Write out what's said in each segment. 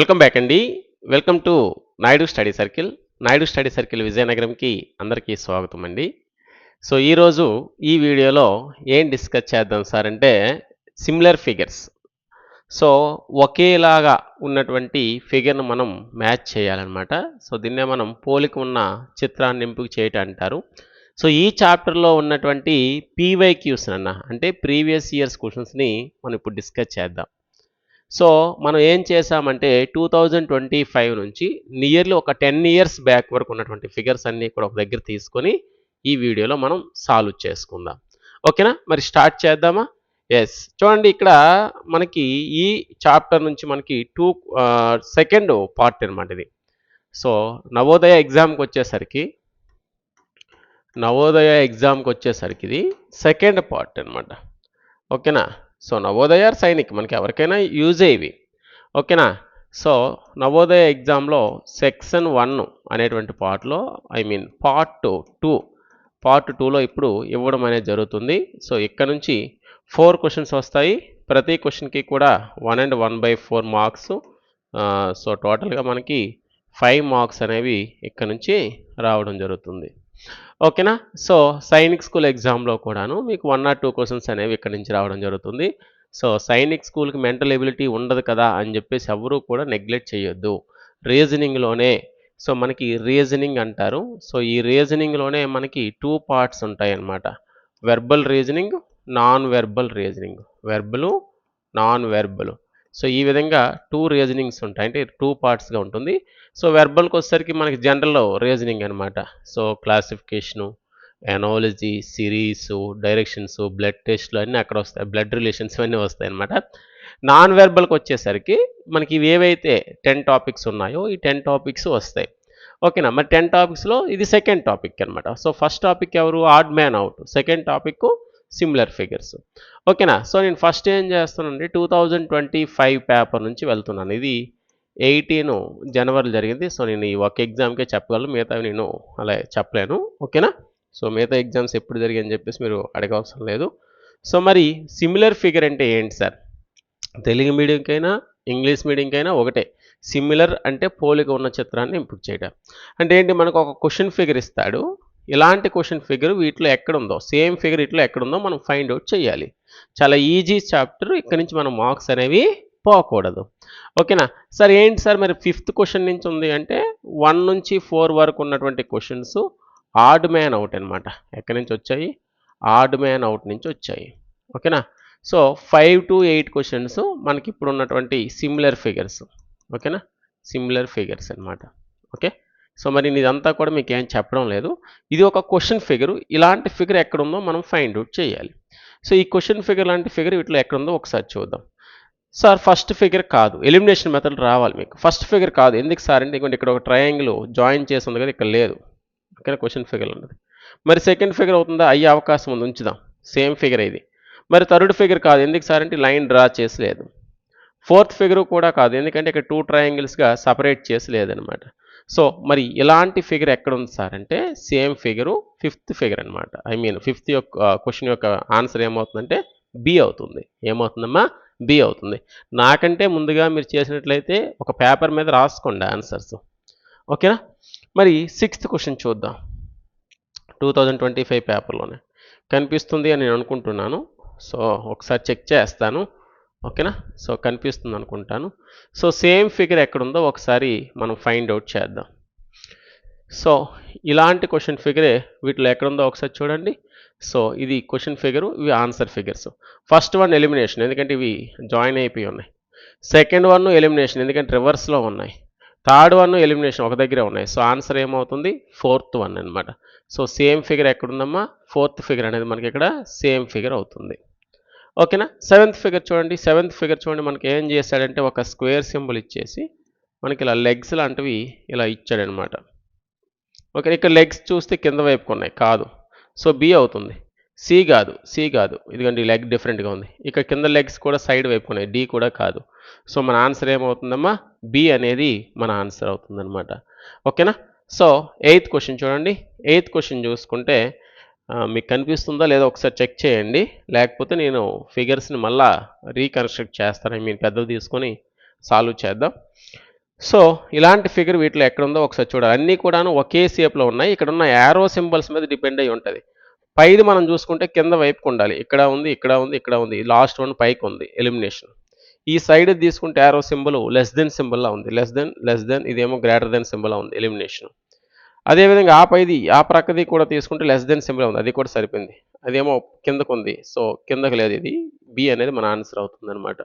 Welcome back అండి. Welcome to Naidu study circle. Naidu study circle విజయనగరంకి అందరికీ స్వాగతం అండి. సో ఈరోజు ఈ వీడియోలో ఏం డిస్కస్ చేద్దాం సార్ అంటే సిమిలర్ ఫిగర్స్. సో ఒకేలాగా ఉన్నటువంటి ఫిగర్ను మనం మ్యాచ్ చేయాలన్నమాట. సో దీన్నే మనం పోలిక ఉన్న చిత్రాన్ని ఎంపిక చేయటం అంటారు. సో ఈ చాప్టర్లో ఉన్నటువంటి పీవైక్యూస్ అన్న అంటే ప్రీవియస్ ఇయర్స్ క్వశ్చన్స్ని మనం ఇప్పుడు డిస్కస్ చేద్దాం. సో మనం ఏం చేసామంటే టూ థౌజండ్ ట్వంటీ ఫైవ్ నుంచి నియర్లీ ఒక టెన్ ఇయర్స్ బ్యాక్ వరకు ఉన్నటువంటి ఫిగర్స్ అన్నీ కూడా ఒక దగ్గర తీసుకొని ఈ వీడియోలో మనం సాల్వ్ చేసుకుందాం. ఓకేనా? మరి స్టార్ట్ చేద్దామా? ఎస్ చూడండి ఇక్కడ మనకి ఈ చాప్టర్ నుంచి మనకి టూ సెకండ్ పార్ట్ అనమాట ఇది. సో నవోదయ ఎగ్జామ్కి వచ్చేసరికి నవోదయ ఎగ్జామ్కి వచ్చేసరికి ఇది సెకండ్ పార్ట్ అనమాట ఓకేనా? సో నవోదయ సైనిక్ మనకి ఎవరికైనా యూజ్ అయ్యేవి. ఓకేనా? సో నవోదయ ఎగ్జామ్లో సెక్షన్ వన్ అనేటువంటి పార్ట్లో I mean part two part టూలో ఇప్పుడు ఇవ్వడం అనేది జరుగుతుంది. సో ఇక్కడ నుంచి ఫోర్ క్వశ్చన్స్ వస్తాయి. ప్రతి క్వశ్చన్కి కూడా one and one by four marks. So టోటల్గా మనకి ఫైవ్ మార్క్స్ అనేవి ఇక్కడ నుంచి రావడం జరుగుతుంది. ఓకేనా? సో సైనిక్ స్కూల్ ఎగ్జామ్లో కూడాను మీకు వన్ ఆర్ టూ క్వశ్చన్స్ అనేవి ఇక్కడ నుంచి రావడం జరుగుతుంది. సో సైనిక్ స్కూల్కి మెంటల్ ఎబిలిటీ ఉండదు కదా అని చెప్పేసి ఎవరూ కూడా నెగ్లెక్ట్ చేయొద్దు. రీజనింగ్లోనే సో మనకి రీజనింగ్ అంటారు. సో ఈ రీజనింగ్లోనే మనకి టూ పార్ట్స్ ఉంటాయి అన్నమాట verbal reasoning non verbal reasoning verbal non verbal so ఈ విధంగా టూ రీజనింగ్స్ ఉంటాయి. అంటే టూ పార్ట్స్గా ఉంటుంది. సో వెర్బల్కి వచ్చేసరికి మనకి జనరల్ రీజనింగ్ అనమాట so classification analogy series directions blood టెస్ట్లు అన్నీ అక్కడ వస్తాయి. బ్లడ్ రిలేషన్స్ ఇవన్నీ వస్తాయి అనమాట నాన్ వెర్బల్కి వచ్చేసరికి మనకి ఇవి ఏవైతే టెన్ టాపిక్స్ ఉన్నాయో ఈ టెన్ టాపిక్స్ వస్తాయి. ఓకేనా? మరి టెన్ టాపిక్స్లో ఇది సెకండ్ టాపిక్ అనమాట సో ఫస్ట్ టాపిక్ ఎవరు? Odd man out second topic similar figures ఓకేనా సో నేను ఫస్ట్ ఏం చేస్తానండి two thousand twenty five paper నుంచి వెళ్తున్నాను. ఇది ఎయిటీన్ జనవరి జరిగింది. సో నేను ఈ ఒక ఎగ్జామ్కే చెప్పగలను. మిగతా నేను అలా చెప్పలేను. ఓకేనా సో మిగతా ఎగ్జామ్స్ ఎప్పుడు జరిగాయని చెప్పేసి మీరు అడగవసరం లేదు. సో మరి సిమిలర్ ఫిగర్ అంటే ఏంటి సార్? తెలుగు మీడియంకైనా ఇంగ్లీష్ మీడియంకైనా ఒకటే. సిమిలర్ అంటే పోలిక ఉన్న చిత్రాన్ని ఎంపిక చేయడం అంటే ఏంటి? మనకు ఒక క్వశ్చన్ ఫిగర్ ఇస్తాడు. ఇలాంటి క్వశ్చన్ ఫిగర్ వీటిలో ఎక్కడుందో సేమ్ ఫిగర్ ఇట్లా ఎక్కడుందో మనం ఫైండ్ అవుట్ చేయాలి చాలా ఈజీ చాప్టర్ ఇక్కడ నుంచి మనం మార్క్స్ అనేవి పోకూడదు. ఓకేనా? సార్ ఏంటి సార్ మరి ఫిఫ్త్ క్వశ్చన్ నుంచి ఉంది అంటే వన్ నుంచి ఫోర్ వరకు ఉన్నటువంటి క్వశ్చన్స్ ఆడ్ మ్యాన్ అవుట్ అనమాట ఎక్కడి నుంచి వచ్చాయి? ఆడ్ మ్యాన్ అవుట్ నుంచి వచ్చాయి. ఓకేనా? So five to eight questions మనకి ఇప్పుడు ఉన్నటువంటి సిమిలర్ ఫిగర్స్. ఓకేనా? సిమిలర్ ఫిగర్స్ అనమాట ఓకే? సో మరి ఇదంతా కూడా మీకు ఏం చెప్పడం లేదు. ఇది ఒక క్వశ్చన్ ఫిగర్. ఇలాంటి ఫిగర్ ఎక్కడుందో మనం ఫైండ్ అవుట్ చేయాలి. సో ఈ క్వశ్చన్ ఫిగర్ లాంటి ఫిగర్ వీటిలో ఎక్కడుందో ఒకసారి చూద్దాం. సార్ ఫస్ట్ ఫిగర్ కాదు. ఎలిమినేషన్ మెథడ్ రావాలి మీకు. ఫస్ట్ ఫిగర్ కాదు. ఎందుకు సార్? అంటే ఇంకొంటే ఇక్కడ ఒక ట్రయాంగిల్ జాయిన్ చేసి ఉంది కదా ఇక్కడ లేదు. ఇక్కడ క్వశ్చన్ ఫిగర్ ఉన్నది. మరి సెకండ్ ఫిగర్ అవుతుందా? అయ్యే అవకాశం ఉంది. ఉంచుదాం. సేమ్ ఫిగర్ ఇది. మరి థర్డ్ ఫిగర్ కాదు. ఎందుకు సార్? అంటే లైన్ డ్రా చేసి లేదు. ఫోర్త్ ఫిగర్ కూడా కాదు. ఎందుకంటే ఇక్కడ టూ ట్రయాంగిల్స్గా సపరేట్ చేసి లేదనమాట. సో మరి ఇలాంటి ఫిగర్ ఎక్కడ ఉంది సార్? అంటే సేమ్ ఫిగరు ఫిఫ్త్ ఫిగర్ అనమాట ఐ మీన్ ఫిఫ్త్ యొక్క క్వశ్చన్ యొక్క ఆన్సర్ ఏమవుతుందంటే బి అవుతుంది. ఏమవుతుందమ్మా? బి అవుతుంది. నాకంటే ముందుగా మీరు చేసినట్లయితే ఒక పేపర్ మీద రాసుకోండి ఆన్సర్స్. ఓకేనా? మరి సిక్స్త్ క్వశ్చన్ చూద్దాం. టూ థౌజండ్ ట్వంటీ ఫైవ్ పేపర్లోనే. కనిపిస్తుంది అని నేను అనుకుంటున్నాను. సో ఒకసారి చెక్ చేస్తాను. ఓకేనా? సో కనిపిస్తుంది అనుకుంటాను సో సేమ్ ఫిగర్ ఎక్కడుందో ఒకసారి మనం ఫైండ్ అవుట్ చేద్దాం. సో ఇలాంటి క్వశ్చన్ ఫిగరే వీటిలో ఎక్కడుందో ఒకసారి చూడండి. సో ఇది క్వశ్చన్ ఫిగరు ఇవి answer figures. First one elimination ఎందుకంటే ఇవి జాయిన్ అయిపోయి ఉన్నాయి. సెకండ్ వన్ ఎలిమినేషన్ ఎందుకంటే రివర్స్లో ఉన్నాయి. థర్డ్ వన్ ఎలిమినేషన్ ఒక దగ్గరే ఉన్నాయి. సో ఆన్సర్ ఏమవుతుంది? ఫోర్త్ వన్ అనమాట సో సేమ్ ఫిగర్ ఎక్కడుందమ్మా? ఫోర్త్ ఫిగర్ అనేది మనకి ఇక్కడ సేమ్ ఫిగర్ అవుతుంది. ఓకేనా? సెవెంత్ ఫిగర్ చూడండి. సెవెంత్ ఫిగర్ చూడండి. మనకి ఏం చేశాడంటే ఒక స్క్వేర్ సింబల్ ఇచ్చేసి మనకి ఇలా లెగ్స్ లాంటివి ఇలా ఇచ్చాడనమాట. ఓకే ఇక్కడ లెగ్స్ చూస్తే కింద వైపుకు ఉన్నాయి. కాదు. సో బి అవుతుంది. సి కాదు. సి కాదు. ఇదిగండి లెగ్ డిఫరెంట్గా ఉంది. ఇక్కడ కింద లెగ్స్ కూడా సైడ్ వైపు ఉన్నాయి. డి కూడా కాదు. సో మన ఆన్సర్ ఏమవుతుందమ్మా? బి అనేది మన ఆన్సర్ అవుతుందన్నమాట. ఓకేనా? సో ఎయిత్ క్వశ్చన్ చూడండి. ఎయిత్ క్వశ్చన్ చూసుకుంటే మీకు కనిపిస్తుందా లేదో ఒకసారి చెక్ చేయండి. లేకపోతే నేను ఫిగర్స్ని మళ్ళా రీకన్స్ట్రక్ట్ చేస్తాను. ఐ మీన్ పెద్దవి తీసుకొని సాల్వ్ చేద్దాం. సో ఇలాంటి ఫిగర్ వీటిలో ఎక్కడుందో ఒకసారి చూడాలి. అన్నీ కూడాను ఒకే షేప్లో ఉన్నాయి. ఇక్కడ ఉన్న యారో సింబల్స్ మీద డిపెండ్ అయి ఉంటుంది. పైది మనం చూసుకుంటే కింద వైపుకు ఉండాలి. ఇక్కడ ఉంది ఇక్కడ ఉంది ఇక్కడ ఉంది. లాస్ట్ వన్ పైకి ఉంది. ఎలిమినేషన్. ఈ సైడ్ తీసుకుంటే యారో సింబల్ లెస్ దెన్ సింబల్లా ఉంది. లెస్ దెన్ లెస్ దెన్ ఇదేమో గ్రేటర్ దెన్ సింబల్లా ఉంది. ఎలిమినేషన్. అదేవిధంగా ఆ పైది ఆ ప్రక్కది కూడా తీసుకుంటే లెస్ దెన్ సింబల్ ఉంది. అది కూడా సరిపోయింది. అదేమో కిందకు ఉంది. సో కిందకు లేదు ఇది. బి అనేది మన ఆన్సర్ అవుతుంది అనమాట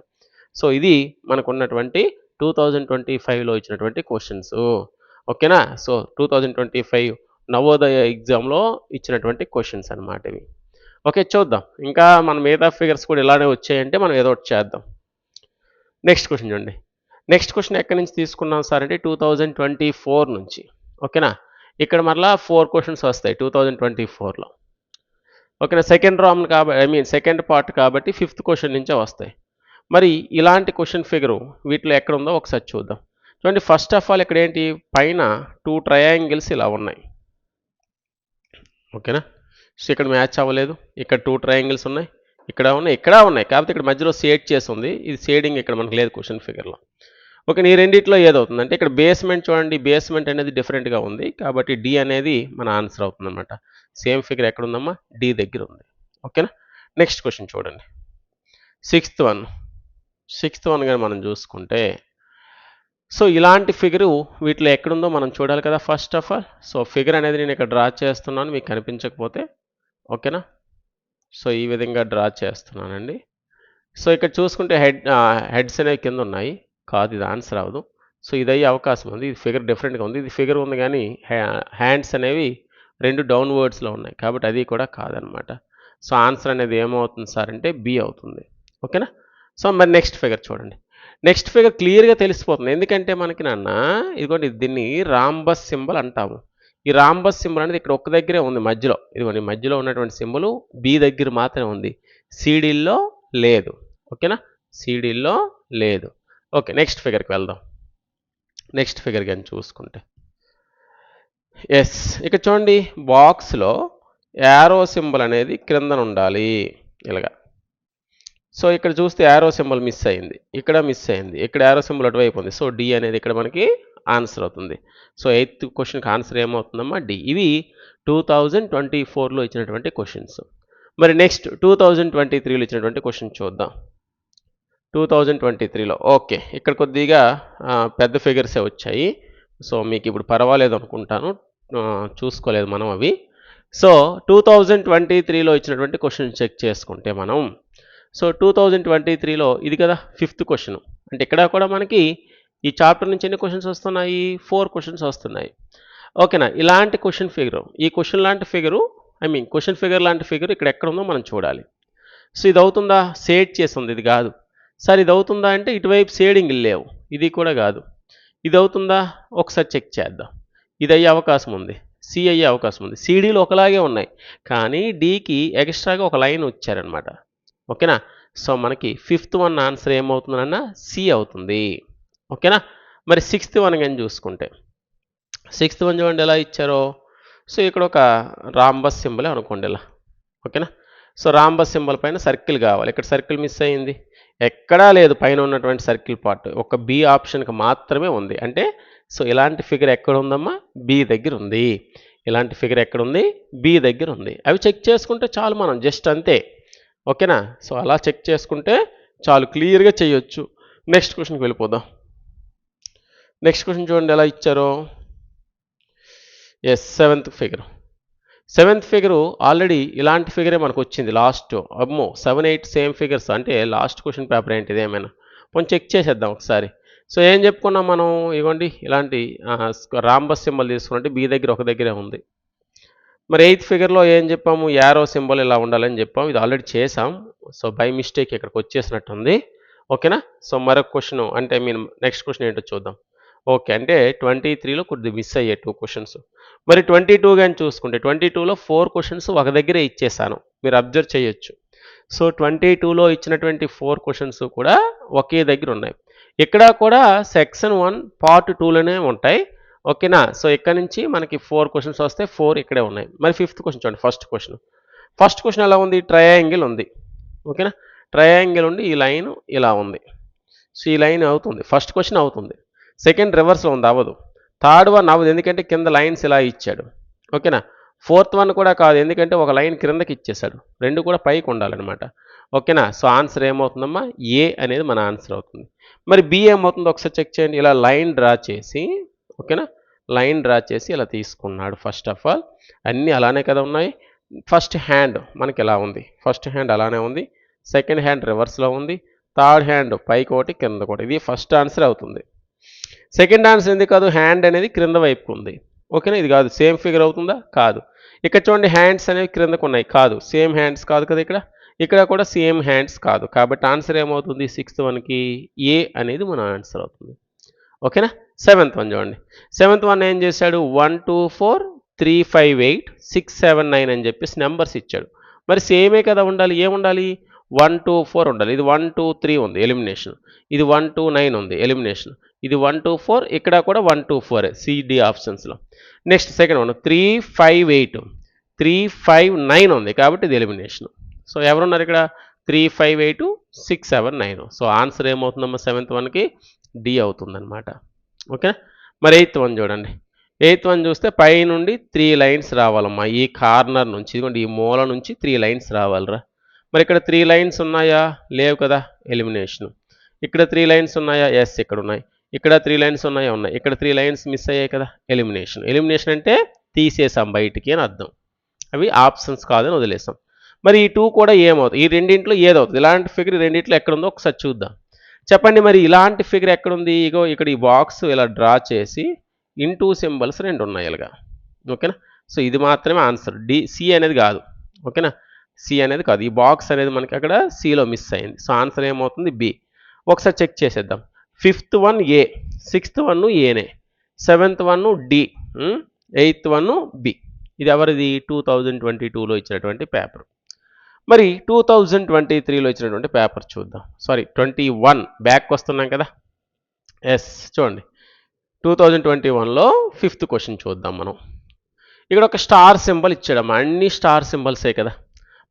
సో ఇది మనకున్నటువంటి టూ థౌజండ్ ట్వంటీ ఫైవ్లో ఇచ్చినటువంటి క్వశ్చన్స్ ఓకేనా? So two thousand twenty five Navodaya ఎగ్జామ్లో ఇచ్చినటువంటి క్వశ్చన్స్ అనమాట ఇవి. ఓకే చూద్దాం. ఇంకా మన మిగతా ఫిగర్స్ కూడా ఇలానే వచ్చాయంటే మనం ఏదో ఒకటి చేద్దాం. నెక్స్ట్ క్వశ్చన్ చూడండి. నెక్స్ట్ క్వశ్చన్ ఎక్కడి నుంచి తీసుకున్నాం సార్ అంటే టూ థౌజండ్ ట్వంటీ ఫోర్ నుంచి. ఓకేనా? ఇక్కడ మరలా ఫోర్ క్వశ్చన్స్ వస్తాయి టూ థౌజండ్ ట్వంటీ ఫోర్లో ఓకేనా సెకండ్ రామ్ కాబట్టి ఐ మీన్ సెకండ్ పార్ట్ కాబట్టి ఫిఫ్త్ క్వశ్చన్ నుంచే వస్తాయి. మరి ఇలాంటి క్వశ్చన్ ఫిగరు వీటిలో ఎక్కడ ఉందో ఒకసారి చూద్దాం. చూడండి ఫస్ట్ ఆఫ్ ఆల్ ఇక్కడ ఏంటి? పైన టూ ట్రయాంగిల్స్ ఇలా ఉన్నాయి. ఓకేనా? సో ఇక్కడ మ్యాచ్ అవ్వలేదు. ఇక్కడ టూ ట్రయాంగిల్స్ ఉన్నాయి. ఇక్కడ ఉన్నాయి ఇక్కడ ఉన్నాయి. కాకపోతే ఇక్కడ మధ్యలో షేడ్ చేసి ఉంది. ఇది షేడింగ్ ఇక్కడ మనకు లేదు క్వశ్చన్ ఫిగర్లో ఓకే నీ రెండిట్లో ఏదవుతుంది? అంటే ఇక్కడ బేస్మెంట్ చూడండి బేస్మెంట్ అనేది డిఫరెంట్గా ఉంది. కాబట్టి డి అనేది మన ఆన్సర్ అవుతుంది అనమాట సేమ్ ఫిగర్ ఎక్కడ ఉందమ్మా డి దగ్గర ఉంది. ఓకేనా? నెక్స్ట్ క్వశ్చన్ చూడండి. సిక్స్త్ వన్ సిక్స్త్ వన్ కానీ మనం చూసుకుంటే సో ఇలాంటి ఫిగరు వీటిలో ఎక్కడుందో మనం చూడాలి కదా first of all so figure అనేది నేను ఇక్కడ డ్రా చేస్తున్నాను మీకు కనిపించకపోతే. ఓకేనా? సో ఈ విధంగా డ్రా చేస్తున్నానండి. సో ఇక్కడ చూసుకుంటే హెడ్ హెడ్స్ అనేవి కింద ఉన్నాయి. కాదు ఇది ఆన్సర్ అవ్వదు. సో ఇది అయ్యే అవకాశం ఉంది. ఇది ఫిగర్ డిఫరెంట్గా ఉంది. ఇది ఫిగర్ ఉంది కానీ హ్యాండ్స్ అనేవి రెండు డౌన్ వర్డ్స్లో ఉన్నాయి. కాబట్టి అది కూడా కాదనమాట. సో ఆన్సర్ అనేది ఏమవుతుంది సార్ అంటే బి అవుతుంది. ఓకేనా? సో మరి నెక్స్ట్ ఫిగర్ చూడండి. నెక్స్ట్ ఫిగర్ క్లియర్గా తెలిసిపోతుంది. ఎందుకంటే మనకి నాన్న ఇదిగోండి దీన్ని రాంబస్ సింబల్ అంటాము. ఈ రాంబస్ సింబల్ అనేది ఇక్కడ ఒక్క దగ్గరే ఉంది మధ్యలో. ఇదిగోండి మధ్యలో ఉన్నటువంటి సింబల్ బి దగ్గర మాత్రమే ఉంది. సిడీల్లో లేదు. ఓకేనా? సిడీల్లో లేదు. ఓకే నెక్స్ట్ ఫిగర్కి వెళ్దాం. నెక్స్ట్ ఫిగర్ కానీ చూసుకుంటే. ఎస్ ఇక్కడ చూడండి బాక్స్లో యారో సింబల్ అనేది క్రిందన ఉండాలి. ఇలాగా. సో ఇక్కడ చూస్తే యారో సింబల్ మిస్ అయింది. ఇక్కడ మిస్ అయింది. ఇక్కడ యారో సింబల్ అటువైపు ఉంది. సో డి అనేది ఇక్కడ మనకి ఆన్సర్ అవుతుంది. సో ఎయిత్ క్వశ్చన్కి ఆన్సర్ ఏమవుతుందమ్మా? డి ఇవి టూ థౌజండ్ ట్వంటీ ఫోర్లో ఇచ్చినటువంటి క్వశ్చన్స్ మరి నెక్స్ట్ టూ థౌజండ్ ట్వంటీ త్రీలో ఇచ్చినటువంటి క్వశ్చన్ చూద్దాం. టూ థౌజండ్ ట్వంటీ త్రీలో ఓకే ఇక్కడ కొద్దిగా పెద్ద ఫిగర్సే వచ్చాయి. సో మీకు ఇప్పుడు పర్వాలేదు అనుకుంటాను. చూసుకోలేదు మనం అవి. సో టూ థౌజండ్ ట్వంటీ త్రీలో ఇచ్చినటువంటి క్వశ్చన్ చెక్ చేసుకుంటే మనం సో టూ థౌజండ్ ట్వంటీ త్రీలో ఇది కదా ఫిఫ్త్ క్వశ్చన్ అంటే ఇక్కడ కూడా మనకి ఈ చాప్టర్ నుంచి ఎన్ని క్వశ్చన్స్ వస్తున్నాయి? ఫోర్ క్వశ్చన్స్ వస్తున్నాయి. ఓకేనా ఇలాంటి క్వశ్చన్ ఫిగరు ఈ క్వశ్చన్ లాంటి figure I mean question figure లాంటి ఫిగర్ ఇక్కడ ఎక్కడ ఉందో మనం చూడాలి. సో ఇది అవుతుందా? సేట్ చేసి ఉంది ఇది కాదు. సార్ ఇది అవుతుందా అంటే ఇటువైపు షేడింగ్లు లేవు. ఇది కూడా కాదు. ఇది అవుతుందా ఒకసారి చెక్ చేద్దాం. ఇది అయ్యే అవకాశం ఉంది. సి అయ్యే అవకాశం ఉంది. సిడీలు ఒకలాగే ఉన్నాయి. కానీ డీకి ఎక్స్ట్రాగా ఒక లైన్ వచ్చారనమాట ఓకేనా? సో మనకి ఫిఫ్త్ వన్ ఆన్సర్ ఏమవుతుందన్న సి అవుతుంది. ఓకేనా? మరి సిక్స్త్ వన్ కానీ చూసుకుంటే. సిక్స్త్ వన్ చూడండి ఎలా ఇచ్చారో. సో ఇక్కడ ఒక రాంబస్ సింబలే అనుకోండి ఇలా. ఓకేనా? సో రాంబస్ సింబల్ పైన సర్కిల్ కావాలి. ఇక్కడ సర్కిల్ మిస్ అయింది. ఎక్కడా లేదు పైన ఉన్నటువంటి సర్కిల్ పార్ట్. ఒక బి ఆప్షన్కి మాత్రమే ఉంది. అంటే సో ఇలాంటి ఫిగర్ ఎక్కడ ఉందమ్మా? బి దగ్గర ఉంది. ఇలాంటి ఫిగర్ ఎక్కడ ఉంది? బి దగ్గర ఉంది. అవి చెక్ చేసుకుంటే చాలు మనం జస్ట్ అంతే. ఓకేనా? సో అలా చెక్ చేసుకుంటే చాలు క్లియర్గా చేయొచ్చు. నెక్స్ట్ క్వశ్చన్కి వెళ్ళిపోదాం. నెక్స్ట్ క్వశ్చన్ చూడండి ఎలా ఇచ్చారో. Yes seventh figure seventh figure already ఇలాంటి ఫిగరే మనకు వచ్చింది లాస్ట్. అమ్మో సెవెన్ ఎయిట్ సేమ్ ఫిగర్స్. అంటే లాస్ట్ క్వశ్చన్ పేపర్ ఏంటిది ఏమైనా? కొంచెం చెక్ చేసేద్దాం ఒకసారి. సో ఏం చెప్పుకున్నాం మనం? ఇవ్వండి ఇలాంటి రాంబస్ సింబల్ తీసుకుంటే బీ దగ్గర ఒక దగ్గరే ఉంది. మరి ఎయిత్ ఫిగర్లో ఏం చెప్పాము? యారో సింబల్ ఇలా ఉండాలని చెప్పాము. ఇది ఆల్రెడీ చేసాం సో బై మిస్టేక్ ఇక్కడికి వచ్చేసినట్టుంది. ఓకేనా? సో మరొక క్వశ్చన్ అంటే మీన్ నెక్స్ట్ క్వశ్చన్ ఏంటో చూద్దాం. ఓకే. అంటే ట్వంటీ త్రీలో కొద్దిగా మిస్ అయ్యాయి టూ క్వశ్చన్స్ మరి ట్వంటీ టూ కానీ చూసుకుంటే ట్వంటీ టూలో ఫోర్ క్వశ్చన్స్ ఒక దగ్గరే ఇచ్చేసాను. మీరు అబ్జర్వ్ చేయొచ్చు. సో ట్వంటీ టూలో ఇచ్చినటువంటి ఫోర్ క్వశ్చన్స్ కూడా ఒకే దగ్గర ఉన్నాయి. ఇక్కడ కూడా సెక్షన్ వన్ పార్ట్ టూలోనే ఉంటాయి. ఓకేనా? సో ఇక్కడ నుంచి మనకి ఫోర్ క్వశ్చన్స్ వస్తే ఫోర్ ఇక్కడే ఉన్నాయి. మరి ఫిఫ్త్ క్వశ్చన్ చూడండి ఫస్ట్ క్వశ్చన్ ఫస్ట్ క్వశ్చన్ ఎలా ఉంది? ట్రయాంగిల్ ఉంది. ఓకేనా? ట్రయాంగిల్ ఉండి ఈ లైన్ ఇలా ఉంది. సో ఈ లైన్ అవుతుంది. ఫస్ట్ క్వశ్చన్ అవుతుంది. సెకండ్ రివర్స్లో ఉంది అవ్వదు. థర్డ్ వన్ అవ్వదు ఎందుకంటే కింద లైన్స్ ఇలా ఇచ్చాడు. ఓకేనా? ఫోర్త్ వన్ కూడా కాదు ఎందుకంటే ఒక లైన్ క్రిందకి ఇచ్చేసాడు రెండు కూడా పైకి ఉండాలన్నమాట. ఓకేనా? సో ఆన్సర్ ఏమవుతుందమ్మా? ఏ అనేది మన ఆన్సర్ అవుతుంది. మరి బి ఏమవుతుందో? ఒకసారి చెక్ చేయండి. ఇలా లైన్ డ్రా చేసి ఓకేనా? లైన్ డ్రా చేసి ఇలా తీసుకున్నాడు. ఫస్ట్ ఆఫ్ ఆల్ అన్నీ అలానే కదా ఉన్నాయి. ఫస్ట్ హ్యాండ్ మనకి ఇలా ఉంది? ఫస్ట్ హ్యాండ్ అలానే ఉంది. సెకండ్ హ్యాండ్ రివర్స్లో ఉంది. థర్డ్ హ్యాండ్ పైకి ఒకటి కింద ఒకటి. ఇది ఫస్ట్ ఆన్సర్ అవుతుంది. సెకండ్ ఆన్సర్ ఎందుకు కాదు? హ్యాండ్ అనేది క్రింద వైపుకు ఉంది. ఓకేనా ఇది కాదు. సేమ్ ఫిగర్ అవుతుందా? కాదు. ఇక్కడ చూడండి హ్యాండ్స్ అనేవి క్రిందకు ఉన్నాయి. కాదు. సేమ్ హ్యాండ్స్ కాదు కదా ఇక్కడ? ఇక్కడ కూడా సేమ్ హ్యాండ్స్ కాదు. కాబట్టి ఆన్సర్ ఏమవుతుంది? సిక్స్త్ వన్కి ఏ అనేది మన ఆన్సర్ అవుతుంది. ఓకేనా సెవెంత్ వన్ చూడండి. సెవెంత్ వన్ ఏం చేశాడు? One two four three five eight six seven nine అని చెప్పేసి నెంబర్స్ ఇచ్చాడు. మరి సేమే కదా ఉండాలి? ఏముండాలి వన్ టూ ఫోర్ ఉండాలి. ఇది వన్ టూ త్రీ ఉంది. ఎలిమినేషన్ ఇది వన్ టూ నైన్ ఉంది. ఎలిమినేషన్ ఇది వన్ టూ ఫోర్ ఇక్కడ కూడా one two four C D ఆప్షన్స్లో next second one three five eight three five nine ఉంది కాబట్టి ఇది ఎలిమినేషన్ సో ఎవరున్నారు ఇక్కడ? Three five eight six seven nine so answer ఏమవుతుందమ్మా? Seventh వన్కి డి అవుతుందన్నమాట. ఓకే మరి ఎయిత్ వన్ చూడండి. ఎయిత్ వన్ చూస్తే పై నుండి త్రీ లైన్స్ రావాలమ్మా. ఈ కార్నర్ నుంచి. ఇదిగోండి ఈ మూల నుంచి త్రీ లైన్స్ రావాలిరా. మరి ఇక్కడ త్రీ లైన్స్ ఉన్నాయా? లేవు కదా. ఎలిమినేషన్ ఇక్కడ త్రీ లైన్స్ ఉన్నాయా? ఎస్ ఇక్కడ ఉన్నాయి. ఇక్కడ త్రీ లైన్స్ ఉన్నాయా ఉన్నాయి. ఇక్కడ త్రీ లైన్స్ మిస్ అయ్యాయి కదా ఎలిమినేషన్ ఎలిమినేషన్ అంటే తీసేసాం బయటికి అని అర్థం. అవి ఆప్షన్స్ కాదని వదిలేసాం. మరి ఈ టూ కూడా ఏమవుతుంది ఈ రెండింట్లో ఏదవుతుంది? ఇలాంటి ఫిగర్ రెండింట్లో ఎక్కడుందో ఒకసారి చూద్దాం. చెప్పండి మరి ఇలాంటి ఫిగర్ ఎక్కడుంది? ఇగో ఇక్కడ ఈ బాక్స్ ఇలా డ్రా చేసి ఇంటూ సింబల్స్ రెండు ఉన్నాయి ఇలాగా. ఓకేనా సో ఇది మాత్రమే ఆన్సర్ డి సి అనేది కాదు. ఓకేనా సి అనేది కాదు. ఈ బాక్స్ అనేది మనకి అక్కడ సిలో మిస్ అయింది. సో ఆన్సర్ ఏమవుతుంది? బి ఒకసారి చెక్ చేసేద్దాం. Fifth one A sixth one ఏనే seventh one D eighth one B. ఇది ఎవరిది? టూ థౌజండ్ ట్వంటీ టూలో ఇచ్చినటువంటి పేపర్. మరి టూ థౌజండ్ ట్వంటీ త్రీలో ఇచ్చినటువంటి పేపర్ చూద్దాం. సారీ ట్వంటీ వన్ బ్యాక్ వస్తున్నాం కదా. ఎస్ చూడండి. టూ థౌజండ్ ట్వంటీ వన్లో ఫిఫ్త్ క్వశ్చన్ చూద్దాం మనం. ఇక్కడ ఒక స్టార్ సింబల్ ఇచ్చాడమ్మా. అన్ని స్టార్ సింబల్సే కదా.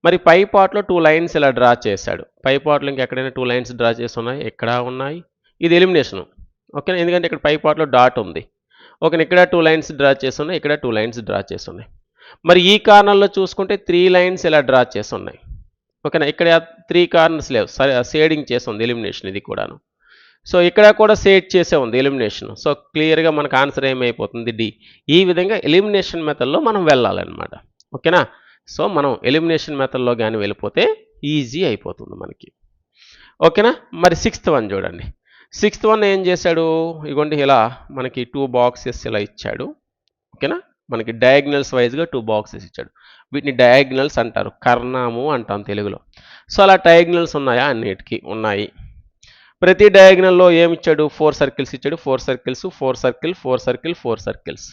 మరి పై పార్ట్లో టూ లైన్స్ ఇలా డ్రా చేశాడు. పై పార్ట్లో ఇంకెక్కడైనా టూ లైన్స్ డ్రా చేసి ఉన్నాయి? ఎక్కడ ఉన్నాయి? ఇది ఎలిమినేషన్ ఓకేనా ఎందుకంటే ఇక్కడ పై పార్ట్లో డాట్ ఉంది. ఓకే ఇక్కడ టూ లైన్స్ డ్రా చేసి ఇక్కడ టూ లైన్స్ డ్రా చేసి మరి ఈ కార్నర్లో చూసుకుంటే త్రీ లైన్స్ ఇలా డ్రా చేసి ఉన్నాయి ఓకేనా ఇక్కడ త్రీ కార్నర్స్ లేవు. సరే షేడింగ్ చేసి ఉంది ఎలిమినేషన్ ఇది కూడాను. సో ఇక్కడ కూడా సేట్ చేసే ఉంది ఎలిమినేషన్ సో క్లియర్గా మనకు ఆన్సర్ ఏమైపోతుంది? డి ఈ విధంగా ఎలిమినేషన్ మెథడ్లో మనం వెళ్ళాలన్నమాట. ఓకేనా సో మనం ఎలిమినేషన్ మెథడ్లో కానీ వెళ్ళిపోతే ఈజీ అయిపోతుంది మనకి. ఓకేనా మరి సిక్స్త్ వన్ చూడండి. సిక్స్త్ వన్ ఏం చేశాడు? ఇగోండి ఇలా మనకి టూ బాక్సెస్ ఇలా ఇచ్చాడు. ఓకేనా? మనకి డయాగ్నల్స్ వైజ్గా టూ బాక్సెస్ ఇచ్చాడు. వీటిని డయాగ్నల్స్ అంటారు. కర్ణాము అంటాం తెలుగులో. సో అలా డయాగ్నల్స్ ఉన్నాయా? అన్నిటికీ ఉన్నాయి. ప్రతి డయాగ్నల్లో ఏమి ఇచ్చాడు? ఫోర్ సర్కిల్స్ ఇచ్చాడు. Four circles four circle four circle four circles.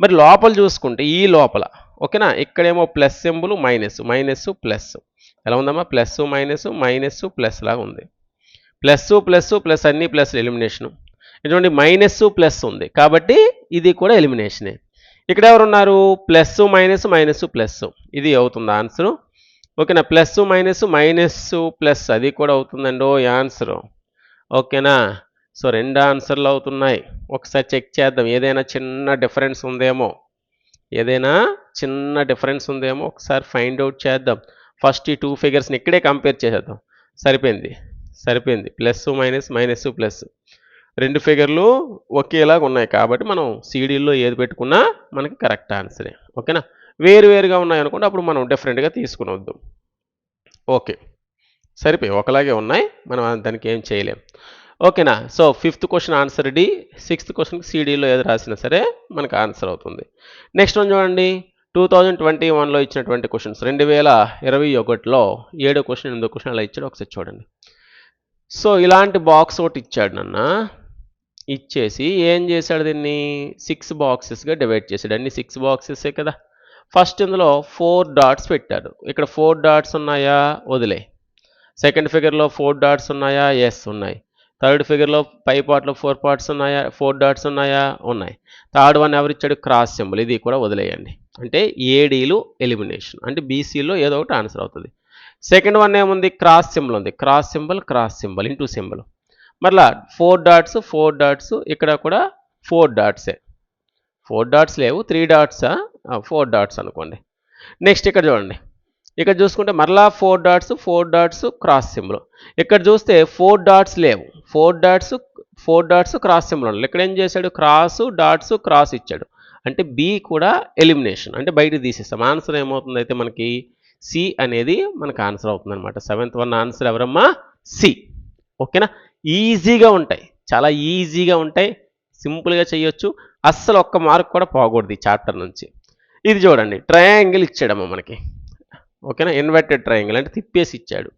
మరి లోపల చూసుకుంటే ఈ లోపల ఓకేనా? ఇక్కడేమో plus symbol minus. Minus plus. ఎలా ఉందమ్మా? ప్లస్ మైనస్ మైనస్ ప్లస్ లాగా ఉంది. ప్లస్ ప్లస్ ప్లస్ అన్ని ప్లస్ ఎలిమినేషను. ఇటువంటి మైనస్ ప్లస్ ఉంది. కాబట్టి ఇది కూడా ఎలిమినేషనే. ఇక్కడ ఎవరున్నారు? ప్లస్ మైనస్ మైనస్ ప్లస్ ఇది అవుతుంది ఆన్సరు? ఓకేనా? ప్లస్ మైనస్ మైనస్ ప్లస్ అది కూడా అవుతుందండి. ఓ ఆన్సరు. ఓకేనా? సో రెండు ఆన్సర్లు అవుతున్నాయి. ఒకసారి చెక్ చేద్దాం. ఏదైనా చిన్న డిఫరెన్స్ ఉందేమో? ఏదైనా చిన్న డిఫరెన్స్ ఉందేమో? ఒకసారి ఫైండ్ అవుట్ చేద్దాం. ఫస్ట్ ఈ టూ ఫిగర్స్ని ఇక్కడే కంపేర్ చేసేద్దాం. సరిపోయింది. సరిపోయింది. Plus minus minus plus. రెండు ఫిగర్లు ఒకేలాగా ఉన్నాయి కాబట్టి మనం సీడీల్లో ఏది పెట్టుకున్నా మనకి కరెక్ట్ ఆన్సరే. ఓకేనా? వేరు వేరుగా ఉన్నాయి అనుకుంటే అప్పుడు మనం డిఫరెంట్గా తీసుకుని వద్దాం. ఓకే. సరిపోయి ఒకలాగే ఉన్నాయి. మనం దానికి ఏం చేయలేం. ఓకేనా? So fifth question answer D. Sixth క్వశ్చన్కి సీడీలో ఏది రాసినా సరే మనకు ఆన్సర్ అవుతుంది. నెక్స్ట్ వన్ చూడండి. టూ థౌజండ్ ట్వంటీ వన్లో ఇచ్చినటువంటి క్వశ్చన్స్. రెండు వేల ఇరవై ఒకటిలో ఏడో క్వశ్చన్ ఎనిమిదో క్వశ్చన్ అలా ఇచ్చాడు. ఒకసారి చూడండి. సో ఇలాంటి బాక్స్ ఒకటి ఇచ్చాడు నన్న. ఇచ్చేసి ఏం చేశాడు దీన్ని? సిక్స్ బాక్సెస్గా డివైడ్ చేశాడు. అన్ని సిక్స్ బాక్సెసే కదా? ఫస్ట్ ఇందులో ఫోర్ డాట్స్ పెట్టాడు ఇక్కడ ఫోర్ డాట్స్ ఉన్నాయా? వదిలే. సెకండ్ ఫిగర్లో ఫోర్ డాట్స్ ఉన్నాయా? ఎస్ ఉన్నాయి. థర్డ్ ఫిగర్లో పై పార్ట్లో ఫోర్ పార్ట్స్ ఉన్నాయా? ఫోర్ డాట్స్ ఉన్నాయా? ఉన్నాయి. థర్డ్ వన్ ఎవరు ఇచ్చాడు? క్రాస్ సింబల్ ఇది కూడా వదిలేయండి. అంటే ఏడీలు ఎలిమినేషన్ అంటే బీసీలో ఏదో ఒకటి ఆన్సర్ అవుతుంది. సెకండ్ వన్ ఏముంది? క్రాస్ సింబల్ ఉంది. Cross symbol cross symbol into symbol మరలా ఫోర్ డాట్స్ ఫోర్ డాట్స్ ఇక్కడ కూడా ఫోర్ డాట్సే ఫోర్ డాట్స్ లేవు త్రీ డాట్సా ఫోర్ డాట్స్ అనుకోండి. నెక్స్ట్ ఇక్కడ చూడండి. ఇక్కడ చూసుకుంటే మరలా four dots four dots cross symbol ఇక్కడ చూస్తే ఫోర్ డాట్స్ లేవు. Four dots four dots cross symbol ఉండాలి. ఇక్కడ ఏం చేశాడు? క్రాస్ డాట్స్ క్రాస్ ఇచ్చాడు. అంటే బి కూడా ఎలిమినేషన్ అంటే బయట తీసేస్తాం. ఆన్సర్ ఏమవుతుంది అయితే మనకి సి అనేది మనకు ఆన్సర్ అవుతుంది అనమాట సెవెంత్ వన్ ఆన్సర్ ఎవరమ్మా? సి. ఓకేనా? ఈజీగా ఉంటాయి. చాలా ఈజీగా ఉంటాయి. సింపుల్గా చేయొచ్చు. అస్సలు ఒక్క మార్క్ కూడా పోకూడదు ఈ చాప్టర్ నుంచి. ఇది చూడండి. ట్రయాంగిల్ ఇచ్చాడమ్మా మనకి. ఓకేనా? ఇన్వర్టెడ్ ట్రయాంగిల్ అంటే తిప్పేసి ఇచ్చాడు.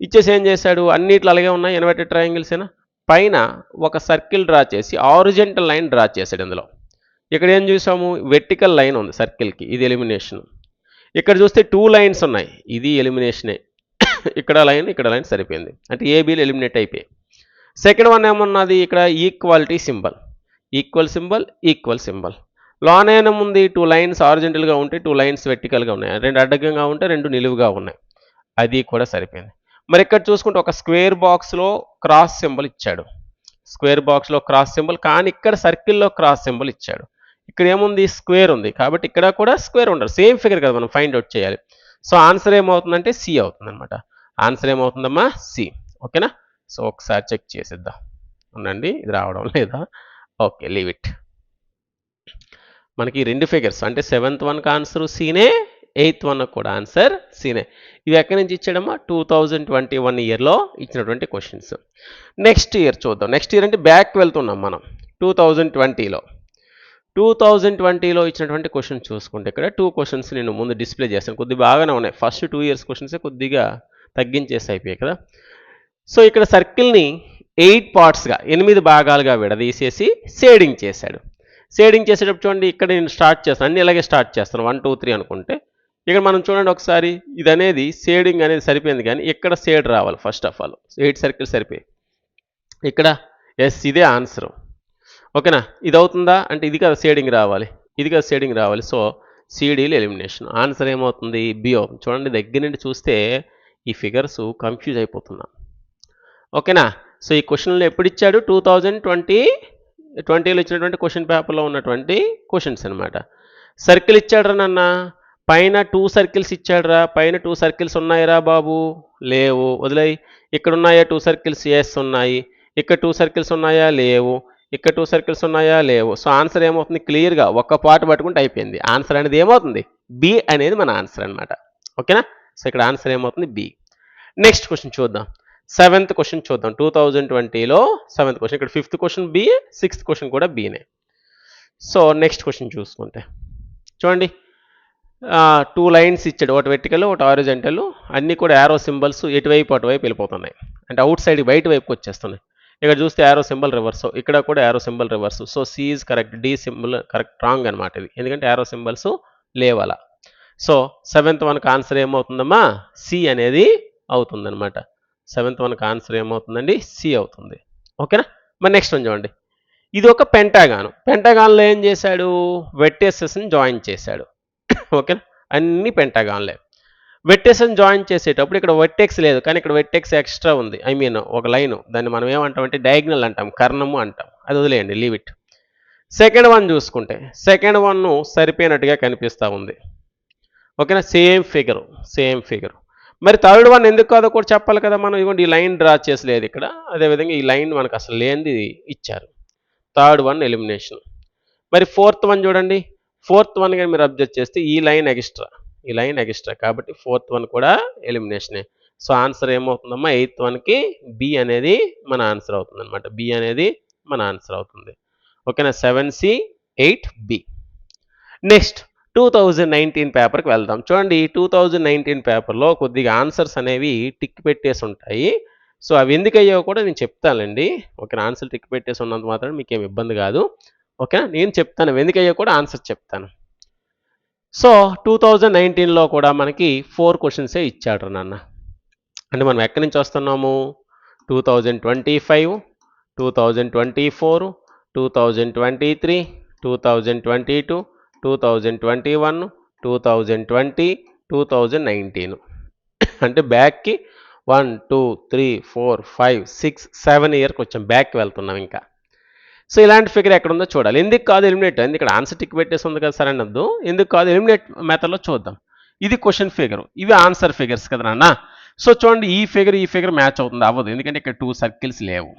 ఇచ్చేసి ఏం చేశాడు? అన్నిట్లో అలాగే ఉన్నాయి. ఇన్వర్టెడ్ ట్రయాంగిల్సేనా పైన ఒక సర్కిల్ డ్రా చేసి ఆరిజెంటల్ లైన్ డ్రా చేశాడు ఇందులో. ఇక్కడ ఏం చూసాము? వెర్టికల్ లైన్ ఉంది సర్కిల్కి. ఇది ఎలిమినేషన్. ఇక్కడ చూస్తే టూ లైన్స్ ఉన్నాయి. ఇది ఎలిమినేషనే ఇక్కడ లైన్ ఇక్కడ లైన్ సరిపోయింది. అంటే ఏబీలు ఎలిమినేట్ అయిపోయాయి. సెకండ్ వన్ ఏమన్నది? ఇక్కడ equality symbol equal symbol equal symbol lawn ఏముంది టూ లైన్స్ ఆరిజెంటల్గా ఉంటే టూ లైన్స్ వెర్టికల్గా ఉన్నాయి. రెండు అడ్డంగా ఉంటే రెండు నిలువుగా ఉన్నాయి. అది కూడా సరిపోయింది. మరి ఇక్కడ చూసుకుంటే ఒక స్క్వేర్ బాక్స్లో క్రాస్ సింబల్ ఇచ్చాడు. స్క్వేర్ బాక్స్లో క్రాస్ సింబల్ కానీ ఇక్కడ సర్కిల్లో క్రాస్ సింబల్ ఇచ్చాడు. ఇక్కడ ఏముంది? స్క్వేర్ ఉంది. కాబట్టి ఇక్కడ కూడా స్క్వేర్ ఉండదు. సేమ్ ఫిగర్ కదా మనం ఫైండ్ అవుట్ చేయాలి. సో ఆన్సర్ ఏమవుతుందంటే సి అవుతుంది అనమాట ఆన్సర్ ఏమవుతుందమ్మా? సి. ఓకేనా? సో ఒకసారి చెక్ చేసేద్దాం. ఉండండి. ఇది రావడం లేదా? Okay leave it. మనకి రెండు ఫిగర్స్ అంటే సెవెంత్ వన్కి ఆన్సర్ సీనే ఎయిత్ వన్ కూడా ఆన్సర్ సీనే. ఇవి ఎక్కడి నుంచి ఇచ్చాడమ్మా? టూ థౌజండ్ ట్వంటీ వన్ ఇయర్లో ఇచ్చినటువంటి క్వశ్చన్స్. నెక్స్ట్ ఇయర్ చూద్దాం. నెక్స్ట్ ఇయర్ అంటే బ్యాక్ వెళ్తున్నాం మనం. టూ థౌజండ్ ట్వంటీలో. టూ థౌజండ్ ట్వంటీలో ఇచ్చినటువంటి క్వశ్చన్ చూసుకుంటే ఇక్కడ టూ క్వశ్చన్స్ నేను ముందు డిస్ప్లే చేస్తాను కొద్దిగా బాగానే ఉన్నాయి. ఫస్ట్ టూ ఇయర్స్ క్వశ్చన్సే కొద్దిగా తగ్గించేసి అయిపోయాయి కదా. సో ఇక్కడ సర్కిల్ని ఎయిట్ పార్ట్స్గా ఎనిమిది భాగాలుగా విడదీసేసి షేడింగ్ చేశాడు. షేడింగ్ చేసేటప్పుడు చూడండి ఇక్కడ నేను స్టార్ట్ చేస్తాను. అన్ని ఇలాగే స్టార్ట్ చేస్తాను. వన్ టూ త్రీ అనుకుంటే. ఇక్కడ మనం చూడండి ఒకసారి ఇది అనేది షేడింగ్ అనేది సరిపోయింది కానీ ఇక్కడ షేడ్ రావాలి. First of all eight circle సరిపోయి ఇక్కడ ఎస్ ఇదే ఆన్సర్ ఓకేనా? ఇది అవుతుందా అంటే ఇది కదా షేడింగ్ రావాలి. ఇది కదా షేడింగ్ రావాలి. సో సిడీలు ఎలిమినేషన్ ఆన్సర్ ఏమవుతుంది? బి అవుతుంది. చూడండి దగ్గర నుండి చూస్తే ఈ ఫిగర్స్ కన్ఫ్యూజ్ అయిపోతున్నా ఓకేనా? సో ఈ క్వశ్చన్లు ఎప్పుడు ఇచ్చాడు? టూ థౌజండ్ ట్వంటీ ట్వంటీలో ఇచ్చినటువంటి క్వశ్చన్ పేపర్లో ఉన్నటువంటి క్వశ్చన్స్ అనమాట సర్కిల్ ఇచ్చాడ్రా నాన్న. పైన టూ సర్కిల్స్ ఇచ్చాడ్రా. పైన టూ సర్కిల్స్ ఉన్నాయిరా బాబు? లేవు. వదిలేయి. ఇక్కడ ఉన్నాయా టూ సర్కిల్స్ ఎస్ ఉన్నాయి. ఇక్కడ టూ సర్కిల్స్ ఉన్నాయా? లేవు. ఇక్కడ టూ సర్కిల్స్ ఉన్నాయా? లేవు. సో ఆన్సర్ ఏమవుతుంది? క్లియర్గా ఒక్క పాట పట్టుకుంటే అయిపోయింది. ఆన్సర్ అనేది ఏమవుతుంది? బి అనేది మన ఆన్సర్ అనమాట ఓకేనా సో ఇక్కడ ఆన్సర్ ఏమవుతుంది? బి నెక్స్ట్ క్వశ్చన్ చూద్దాం. సెవెంత్ క్వశ్చన్ చూద్దాం. టూ థౌజండ్ ట్వంటీలో సెవెంత్ క్వశ్చన్ ఇక్కడ fifth question B sixth question కూడా బీనే సో నెక్స్ట్ క్వశ్చన్ చూసుకుంటే. చూడండి. టూ లైన్స్ ఇచ్చాడు. ఒకటి వెర్టికల్ ఒకటి ఆరిజెంటల్ అన్నీ కూడా యారో సింబల్స్ ఎటువైపు అటువైపు వెళ్ళిపోతున్నాయి. అంటే అవుట్ సైడ్ బయట వైపుకి వచ్చేస్తున్నాయి. ఇక్కడ చూస్తే యారో సింబల్ రివర్స్ ఇక్కడ కూడా arrow symbol reverse so C is correct D symbol correct wrong అనమాట ఇది. ఎందుకంటే యారో సింబల్స్ లేవల సో సెవెంత్ వన్కి ఆన్సర్ ఏమవుతుందమ్మా? సి అనేది అవుతుందన్నమాట. సెవెంత్ వన్కి ఆన్సర్ ఏమవుతుందండి? సి అవుతుంది. ఓకేనా మరి నెక్స్ట్ వన్ చూడండి. ఇది ఒక పెంటాగాను పెంటాగాన్లో ఏం చేశాడు? వెట్టేసెస్ని జాయిన్ చేశాడు. ఓకేనా అన్ని పెంటాగాన్లే వెట్టెస్ని జాయిన్ చేసేటప్పుడు ఇక్కడ వెట్టెక్స్ లేదు కానీ ఇక్కడ వెట్టెక్స్ ఎక్స్ట్రా ఉంది. ఐ మీన్ ఒక లైన్. దాన్ని మనం ఏమంటామంటే డయాగ్నల్ అంటాం కర్ణము అంటాం. అది వదిలేయండి లీవ్ ఇట్ సెకండ్ వన్ చూసుకుంటే సెకండ్ వన్ సరిపోయినట్టుగా కనిపిస్తూ ఉంది. ఓకేనా? సేమ్ ఫిగర్ సేమ్ ఫిగర్ మరి థర్డ్ వన్ ఎందుకు కాదో కూడా చెప్పాలి కదా మనం. ఇదిగోండి ఈ లైన్ డ్రా చేసలేదు ఇక్కడ. అదేవిధంగా ఈ లైన్ మనకు అసలు లేనిది ఇచ్చారు. థర్డ్ వన్ ఎలిమినేషన్ మరి ఫోర్త్ వన్ చూడండి. ఫోర్త్ వన్ కానీ మీరు అబ్జర్వ్ చేస్తే ఈ లైన్ ఎక్స్ట్రా ఈ లైన్ ఎక్స్ట్రా. కాబట్టి ఫోర్త్ వన్ కూడా ఎలిమినేషనే. సో ఆన్సర్ ఏమవుతుందమ్మా? ఎయిత్ వన్కి బి అనేది మన ఆన్సర్ అవుతుంది అనమాట బి అనేది మన ఆన్సర్ అవుతుంది. ఓకేనా? Seven C eight B. Next two thousand nineteen పేపర్కి వెళ్దాం. చూడండి టూ థౌజండ్ నైన్టీన్ పేపర్లో కొద్దిగా ఆన్సర్స్ అనేవి టిక్ పెట్టేసి ఉంటాయి. సో అవి ఎందుకు అయ్యావో కూడా నేను చెప్తానండి ఓకే ఆన్సర్ టిక్ పెట్టేసి ఉన్నంత మాత్రం మీకు ఏమి ఇబ్బంది కాదు. ఓకేనా? నేను చెప్తాను. ఎందుకు అయ్యో కూడా ఆన్సర్ చెప్తాను. సో టూ థౌజండ్ నైన్టీన్లో కూడా మనకి ఫోర్ క్వశ్చన్సే ఇచ్చాడు నాన్న. అంటే మనం ఎక్కడి నుంచి వస్తున్నాము? Two thousand twenty five two thousand twenty four two thousand twenty three two thousand twenty two two thousand twenty one two thousand twenty two thousand nineteen అంటే బ్యాక్కి one two three four five six seven ఇయర్కి వచ్చాం back వెళ్తున్నాం ఇంకా. So ఇలాంటి figure ఎక్కడ ఉందో చూడాలి. ఎందుకు కాదు ఎలిమినేట్ ఎందుకు ఇక్కడ ఆన్సర్ టిక్ పెట్టేసి ఉంది కదా సరే అనద్దు ఎందుకు కాదు ఎలిమినేట్ మెథడ్లో చూద్దాం. ఇది క్వశ్చన్ ఫిగర్ ఇవి ఆన్సర్ ఫిగర్స్ కదా నాన్న. సో చూడండి ఈ ఫిగర్ ఈ ఫిగర్ మ్యాచ్ అవుతుంది. అవ్వదు. ఎందుకంటే ఇక్కడ టూ సర్కిల్స్ లేవు.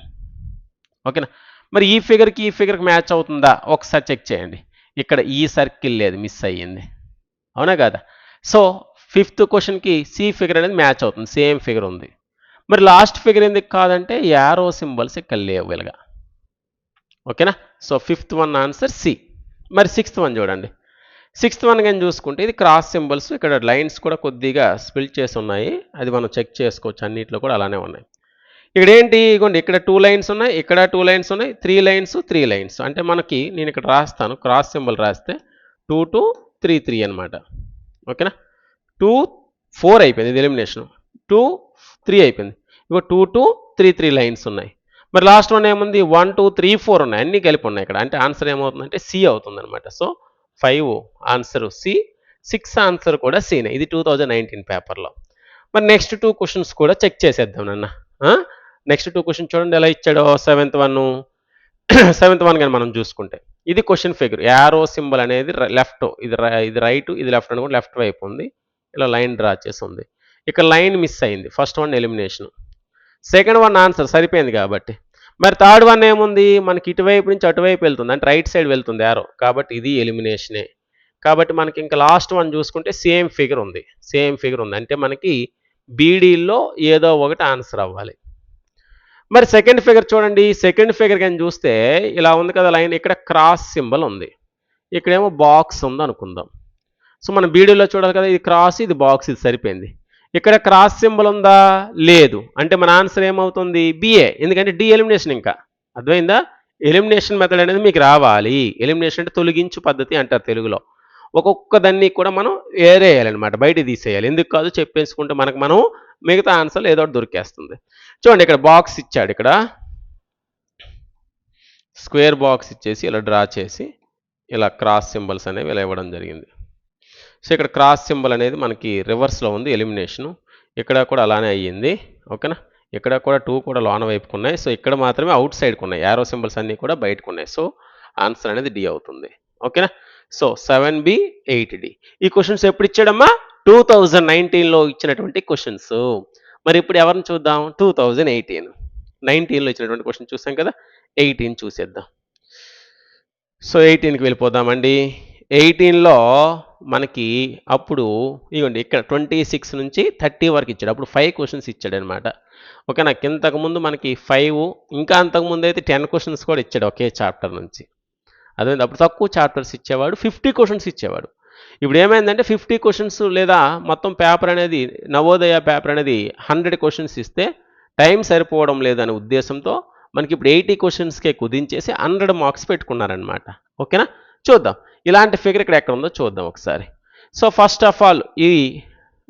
ఓకేనా మరి ఈ ఫిగర్కి ఈ ఫిగర్కి మ్యాచ్ అవుతుందా? ఒకసారి చెక్ చేయండి. ఇక్కడ ఈ సర్కిల్ లేదు మిస్ అయ్యింది. అవునా కదా? సో ఫిఫ్త్ క్వశ్చన్కి సి ఫిగర్ అనేది మ్యాచ్ అవుతుంది. సేమ్ ఫిగర్ ఉంది. మరి లాస్ట్ ఫిగర్ ఎందుకు కాదంటే యారో సింబల్స్ ఇక్కడ లేవు ఇలాగా. ఓకేనా? So fifth one answer C మరి సిక్స్త్ వన్ చూడండి. సిక్స్త్ వన్ కానీ చూసుకుంటే ఇది క్రాస్ సింబల్స్ ఇక్కడ లైన్స్ కూడా కొద్దిగా స్పిల్ చేసి ఉన్నాయి. అది మనం చెక్ చేసుకోవచ్చు. అన్నిట్లో కూడా అలానే ఉన్నాయి. ఇక్కడ ఏంటి? ఇగోండి ఇక్కడ టూ లైన్స్ ఉన్నాయి ఇక్కడ టూ లైన్స్ ఉన్నాయి త్రీ లైన్స్ త్రీ లైన్స్ అంటే మనకి నేను ఇక్కడ రాస్తాను క్రాస్ సింబల్ రాస్తే టూ టూ త్రీ త్రీ అనమాట ఓకేనా? టూ ఫోర్ అయిపోయింది ఇది ఎలిమినేషన్ టూ త్రీ అయిపోయింది. ఇగో two two three three lines ఉన్నాయి. మరి లాస్ట్ వన్ ఏముంది? వన్ టూ త్రీ ఫోర్ ఉన్నాయి. అన్నీ కలిపి ఉన్నాయి ఇక్కడ. అంటే ఆన్సర్ ఏమవుతుందంటే సి అవుతుంది అనమాట so five answer C six answer కూడా సీనే ఇది టూ థౌజండ్ నైన్టీన్ పేపర్లో మరి నెక్స్ట్ టూ క్వశ్చన్స్ కూడా చెక్ చేసేద్దాం నాన్న. నెక్స్ట్ టూ క్వశ్చన్ చూడండి ఎలా ఇచ్చాడో. సెవెంత్ వన్ సెవెంత్ వన్ కానీ మనం చూసుకుంటే. ఇది క్వశ్చన్ ఫిగర్ యారో సింబల్ అనేది లెఫ్ట్ ఇది ఇది రైట్ ఇది లెఫ్ట్ అని కూడా లెఫ్ట్ వైపు ఉంది. ఇలా లైన్ డ్రా చేసి ఉంది. ఇక్కడ లైన్ మిస్ అయింది. First one elimination second one answer సరిపోయింది కాబట్టి. మరి థర్డ్ వన్ ఏముంది? మనకి ఇటువైపు నుంచి అటువైపు వెళ్తుంది. అంటే రైట్ సైడ్ వెళ్తుంది యారో కాబట్టి ఇది ఎలిమినేషనే కాబట్టి మనకి ఇంకా లాస్ట్ వన్ చూసుకుంటే సేమ్ ఫిగర్ ఉంది. సేమ్ ఫిగర్ ఉంది. అంటే మనకి బీడీల్లో ఏదో ఒకటి ఆన్సర్ అవ్వాలి. మరి సెకండ్ ఫిగర్ చూడండి. సెకండ్ ఫిగర్ కానీ చూస్తే ఇలా ఉంది కదా లైన్ ఇక్కడ క్రాస్ సింబల్ ఉంది. ఇక్కడేమో బాక్స్ ఉంది అనుకుందాం సో మనం బీడీలో చూడాలి కదా ఇది క్రాస్ ఇది బాక్స్ ఇది సరిపోయింది. ఇక్కడ క్రాస్ సింబల్ ఉందా? లేదు. అంటే మన ఆన్సర్ ఏమవుతుంది? బిఏ ఎందుకంటే డి ఎలిమినేషన్ ఇంకా. అర్థమైందా? ఎలిమినేషన్ మెథడ్ అనేది మీకు రావాలి. ఎలిమినేషన్ అంటే తొలగించు పద్ధతి అంటారు తెలుగులో. ఒక్కొక్క దాన్ని కూడా మనం ఏరేయాలన్నమాట బయట తీసేయాలి. ఎందుకు కాదు? చెప్పేసుకుంటే మనకు మనం మిగతా ఆన్సర్లు ఏదో ఒకటి దొరికేస్తుంది. చూడండి ఇక్కడ బాక్స్ ఇచ్చాడు ఇక్కడ. స్క్వేర్ బాక్స్ ఇచ్చేసి ఇలా డ్రా చేసి ఇలా క్రాస్ సింబల్స్ అనేవి ఇలా ఇవ్వడం జరిగింది. సో ఇక్కడ క్రాస్ సింబల్ అనేది మనకి రివర్స్లో ఉంది ఎలిమినేషను. ఇక్కడ కూడా అలానే అయ్యింది ఓకేనా? ఇక్కడ కూడా టూ కూడా లోన వైపుకు ఉన్నాయి సో ఇక్కడ మాత్రమే అవుట్ సైడ్కి ఉన్నాయి యారో సింబల్స్ అన్నీ కూడా బయటకు ఉన్నాయి సో ఆన్సర్ అనేది డి అవుతుంది ఓకేనా? So seven B eight D. ఈ క్వశ్చన్స్ ఎప్పుడు ఇచ్చాడమ్మా? టూ థౌజండ్ నైన్టీన్లో ఇచ్చినటువంటి క్వశ్చన్స్. మరి ఇప్పుడు ఎవరిని చూద్దాం? Two thousand eighteen. నైన్టీన్లో ఇచ్చినటువంటి క్వశ్చన్ చూసాం కదా? ఎయిటీన్ చూసేద్దాం. సో ఎయిటీన్కి వెళ్ళిపోదామండి. ఎయిటీన్లో మనకి అప్పుడు ఇవ్వండి ఇక్కడ ట్వంటీ సిక్స్ నుంచి థర్టీ వరకు ఇచ్చాడు. అప్పుడు ఫైవ్ క్వశ్చన్స్ ఇచ్చాడు అనమాట ఓకే నాకు ఇంతకుముందు మనకి ఫైవ్ ఇంకా అంతకుముందు అయితే టెన్ క్వశ్చన్స్ కూడా ఇచ్చాడు ఒకే చాప్టర్ నుంచి. అదే అప్పుడు తక్కువ చాప్టర్స్ ఇచ్చేవాడు ఫిఫ్టీ క్వశ్చన్స్ ఇచ్చేవాడు. ఇప్పుడు ఏమైందంటే ఫిఫ్టీ క్వశ్చన్స్ లేదా మొత్తం పేపర్ అనేది నవోదయ పేపర్ అనేది హండ్రెడ్ క్వశ్చన్స్ ఇస్తే టైం సరిపోవడం లేదనే ఉద్దేశంతో మనకి ఇప్పుడు ఎయిటీ క్వశ్చన్స్కే కుదించేసి హండ్రెడ్ మార్క్స్ పెట్టుకున్నారనమాట ఓకేనా? చూద్దాం. ఇలాంటి ఫిగర్ ఇక్కడ ఎక్కడ ఉందో చూద్దాం ఒకసారి. సో ఫస్ట్ ఆఫ్ ఆల్ ఈ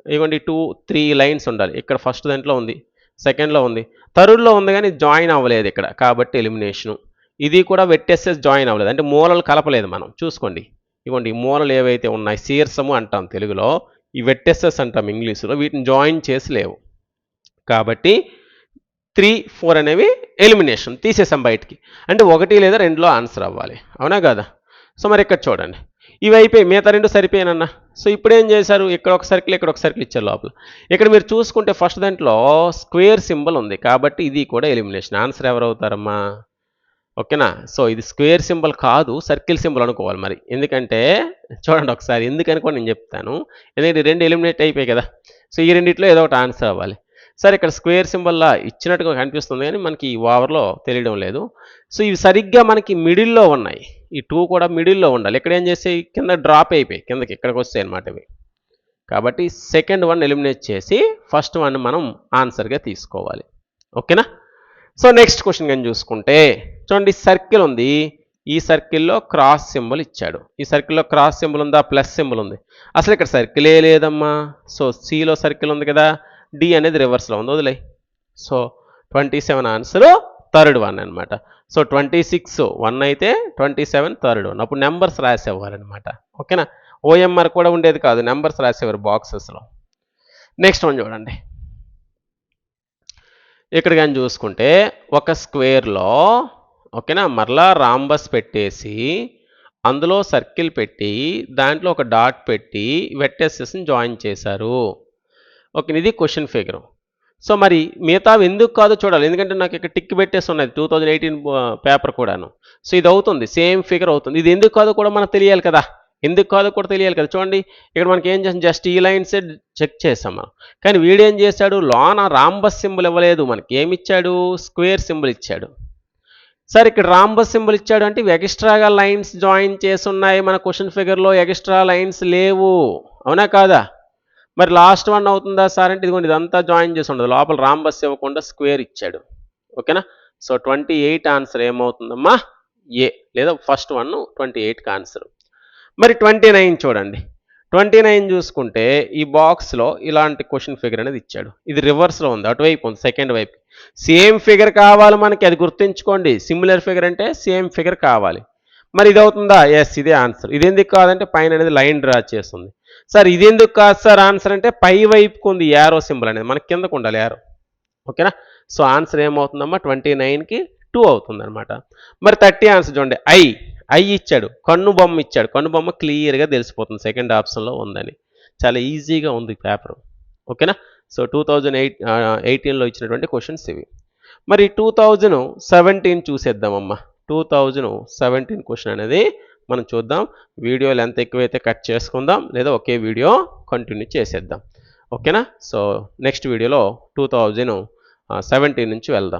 ఇవ్వండి టూ త్రీ లైన్స్ ఉండాలి. ఇక్కడ ఫస్ట్ దాంట్లో ఉంది సెకండ్లో ఉంది. థర్డ్లో ఉంది కానీ జాయిన్ అవ్వలేదు ఇక్కడ. కాబట్టి ఎలిమినేషను ఇది కూడా వెట్టేసేసి జాయిన్ అవ్వలేదు. అంటే మూలలు కలపలేదు మనం. చూసుకోండి. ఇవ్వండి ఈ మూలలు ఏవైతే ఉన్నాయి శీర్షము అంటాం తెలుగులో ఈ వెట్టెసెస్ అంటాం ఇంగ్లీషులో వీటిని జాయిన్ చేసి లేవు. కాబట్టి త్రీ ఫోర్ అనేవి ఎలిమినేషన్ తీసేసాం బయటికి. అంటే ఒకటి లేదా రెండులో ఆన్సర్ అవ్వాలి. అవునా కదా? సో మరి ఇక్కడ చూడండి. ఇవి అయిపోయి మిగతా రెండు సరిపోయానన్న సో ఇప్పుడు ఏం చేశారు? ఇక్కడ ఒక సర్కిల్ ఇక్కడ ఒక సర్కిల్ ఇచ్చారు లోపల. ఇక్కడ మీరు చూసుకుంటే ఫస్ట్ దాంట్లో స్క్వేర్ సింబల్ ఉంది. కాబట్టి ఇది కూడా ఎలిమినేషన్ ఆన్సర్ ఎవరు అవుతారమ్మా? ఓకేనా? సో ఇది స్క్వేర్ సింబల్ కాదు సర్కిల్ సింబల్ అనుకోవాలి మరి. ఎందుకంటే చూడండి ఒకసారి. ఎందుకని కూడా నేను చెప్తాను. ఎందుకంటే రెండు ఎలిమినేట్ అయిపోయాయి కదా. సో ఈ రెండిట్లో ఏదో ఒకటి ఆన్సర్ అవ్వాలి. సరే ఇక్కడ స్క్వేర్ సింబల్లా ఇచ్చినట్టుగా కనిపిస్తుంది కానీ మనకి ఈ ఓవర్లో తెలియడం లేదు. సో ఇవి సరిగ్గా మనకి మిడిల్లో ఉన్నాయి. ఈ టూ కూడా మిడిల్లో ఉండాలి. ఇక్కడ ఏం చేసే కింద డ్రాప్ అయిపోయి కిందకి ఇక్కడికి వస్తాయి అనమాట ఇవి. కాబట్టి సెకండ్ వన్ ఎలిమినేట్ చేసి ఫస్ట్ వన్ మనం ఆన్సర్గా తీసుకోవాలి. ఓకేనా? సో నెక్స్ట్ క్వశ్చన్ కానీ చూసుకుంటే చూడండి సర్కిల్ ఉంది. ఈ సర్కిల్లో క్రాస్ సింబల్ ఇచ్చాడు. ఈ సర్కిల్లో క్రాస్ సింబల్ ఉందా? ప్లస్ సింబల్ ఉంది. అసలు ఇక్కడ సర్కిలే లేదమ్మా. సో సిలో సర్కిల్ ఉంది కదా. డి అనేది రివర్స్లో ఉంది వదిలే so twenty seven answer third one అనమాట సో ట్వంటీ సిక్స్ వన్ అయితే ట్వంటీ సెవెన్ థర్డ్ వన్ అప్పుడు నెంబర్స్ రాసేవారనమాట ఓకేనా ఓఎంఆర్ కూడా ఉండేది కాదు నెంబర్స్ రాసేవారు బాక్సెస్లో నెక్స్ట్ వన్ చూడండి. ఇక్కడ కానీ చూసుకుంటే ఒక స్క్వేర్లో ఓకేనా మరలా రాంబస్ పెట్టేసి అందులో సర్కిల్ పెట్టి దాంట్లో ఒక డాట్ పెట్టి వెట్టెసెస్ని జాయిన్ చేశారు. ఓకే ఇది క్వశ్చన్ ఫిగర్. సో మరి మిగతావి ఎందుకు కాదో చూడాలి. ఎందుకంటే నాకు ఇక్కడ టిక్ పెట్టేసి ఉన్నది టూ థౌజండ్ ఎయిటీన్ పేపర్ కూడాను. సో ఇది అవుతుంది. సేమ్ ఫిగర్ అవుతుంది. ఇది ఎందుకు కాదో కూడా మనకు తెలియాలి కదా. ఎందుకు కాదో కూడా తెలియాలి కదా. చూడండి ఇక్కడ మనకి ఏం చేసాం జస్ట్ ఈ లైన్సే చెక్ చేసాం మనం కానీ వీడేం చేశాడు? లోన రాంబస్ సింబల్ ఇవ్వలేదు మనకి. ఏమి ఇచ్చాడు స్క్వేర్ సింబల్ ఇచ్చాడు. సార్ ఇక్కడ రాంబస్ సింబల్ ఇచ్చాడు అంటే ఇవి ఎక్స్ట్రాగా లైన్స్ జాయిన్ చేసి ఉన్నాయి మన క్వశ్చన్ ఫిగర్లో. ఎక్స్ట్రా లైన్స్ లేవు. అవునా కాదా? మరి లాస్ట్ వన్ అవుతుందా సార్ అంటే ఇదిగోండి ఇదంతా జాయిన్ చేసి ఉండదు లోపల రాంబస్ ఇవ్వకుండా స్క్వేర్ ఇచ్చాడు. ఓకేనా? సో ట్వంటీ ఎయిట్ ఆన్సర్ ఏమవుతుందమ్మా? ఏ లేదా ఫస్ట్ వన్ ట్వంటీ ఎయిట్కి ఆన్సర్. మరి ట్వంటీ నైన్ చూడండి. ట్వంటీ నైన్ చూసుకుంటే ఈ బాక్స్లో ఇలాంటి క్వశ్చన్ ఫిగర్ అనేది ఇచ్చాడు. ఇది రివర్స్లో ఉంది. అటువైపు ఉంది సెకండ్ వైపు. సేమ్ ఫిగర్ కావాలి మనకి అది గుర్తుంచుకోండి. సిమిలర్ ఫిగర్ అంటే సేమ్ ఫిగర్ కావాలి. మరి ఇది అవుతుందా? ఎస్ ఇదే ఆన్సర్. ఇది ఎందుకు కాదంటే పైన అనేది లైన్ డ్రా చేస్తుంది. సార్ ఇది ఎందుకు కాదు సార్ ఆన్సర్ అంటే పై వైపుకు ఉంది యారో సింబల్ అనేది. మనకి కిందకు ఉండాలి యారో. ఓకేనా? సో ఆన్సర్ ఏమవుతుందమ్మా? ట్వంటీ నైన్కి టూ అవుతుంది అనమాట మరి థర్టీ ఆన్సర్ చూడండి. ఐ. ఐ ఇచ్చాడు. కన్ను బొమ్మ ఇచ్చాడు. కన్ను బొమ్మ క్లియర్గా తెలిసిపోతుంది. సెకండ్ ఆప్షన్లో ఉందని. చాలా ఈజీగా ఉంది పేపర్. ఓకేనా? సో టూ థౌజండ్ ఎయిట్ ఎయిటీన్లో ఇచ్చినటువంటి క్వశ్చన్స్ ఇవి. మరి టూ థౌజండ్ సెవెంటీన్ చూసేద్దామమ్మా. టూ థౌజండ్ సెవెంటీన్ క్వశ్చన్ అనేది మనం చూద్దాం. వీడియోలు ఎంత ఎక్కువైతే కట్ చేసుకుందాం. లేదా ఒకే వీడియో కంటిన్యూ చేసేద్దాం. ఓకేనా? సో నెక్స్ట్ వీడియోలో టూ థౌజండ్ సెవెంటీ నుంచి వెళ్దాం.